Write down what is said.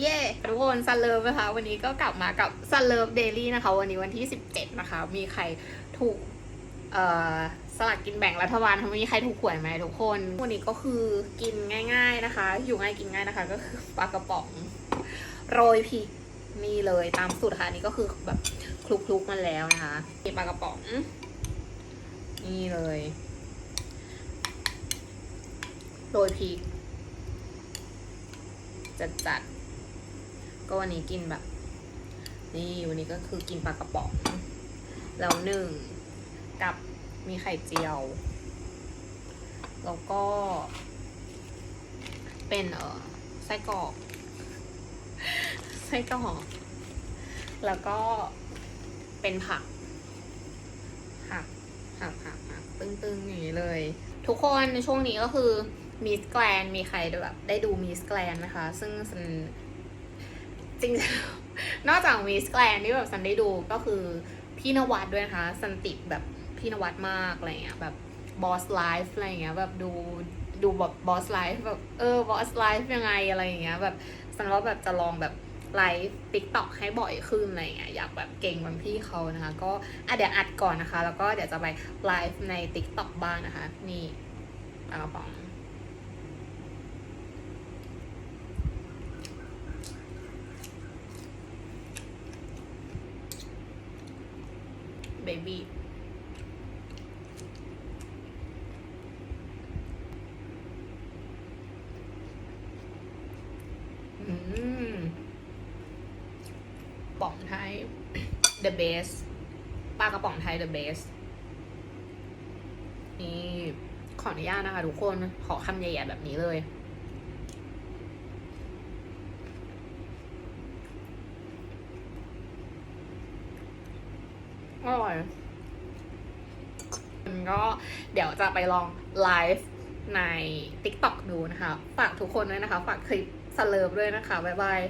เย้ทุกคนซันเลิฟนะคะ วันนี้ก็กลับมากับซันเลิฟเดลี่นะคะ วันนี้วันที่ 17 นะคะ มีใครถูกสลากกินแบ่งรัฐบาลทำมีใครถูกหวยไหมทุกคน วันนี้ก็คือกินง่าย ๆนะคะ อยู่ง่ายกินง่ายนะคะ ก็คือปลากระป๋อง โรยพริกนี่เลยตามสูตรค่ะนนี้ก็คือแบบคลุกๆมาแล้วนะคะมีปลากระป๋อง นี่เลย โรยพริกจัดๆ ก็วันนี้กินแบบ นี่วันนี้ก็คือกินปลากระป๋องแล้วหนึ่งกับมีไข่เจียว แล้วก็ เป็นเออไส้กรอกไส้กรอกแล้วก็เป็นผักหักหักหักหักตึงๆอย่างนี้เลย ทุกคนในช่วงนี้ก็คือมีสแกลนมีใครแบบได้ดูมีสแกลนนะคะ ซึ่ง จริงๆ นอกจากมีสแกลนที่แบบสันได้ดูก็คือพี่นวัดด้วยนะคะสันติดแบบพี่นวัดมากอะไรเงี้ยแบบบอสไลฟ์อะไรเงี้ยแบบดูดูแบบบอสไลฟ์แบบเออบอสไลฟ์ยังไงอะไรอย่างเงี้ยแบบสันว่าแบบจะลองแบบไลฟ์ติ๊กต็อกให้บ่อยขึ้นอะไรเงี้ยอยากแบบเก่งเหมือนพี่เขานะคะ ก็อะเดี๋ยวอัดก่อนนะคะ แล้วก็เดี๋ยวจะไปไลฟ์ในติ๊กต็อกบ้างนะคะ นี่ปลากระป๋อง เบบี้ป๋องไทย the best ปลากระป๋องไทย the best นี่ ขออนุญาตนะคะทุกคน ขอคำใหญ่ๆแบบนี้เลย อร่อยก็เดี๋ยวจะไปลองไลฟ์ใน TikTok ดูนะคะ ฝากทุกคนด้วยนะคะ ฝากคลิปสเลิฟด้วยนะคะ บ๊ายบาย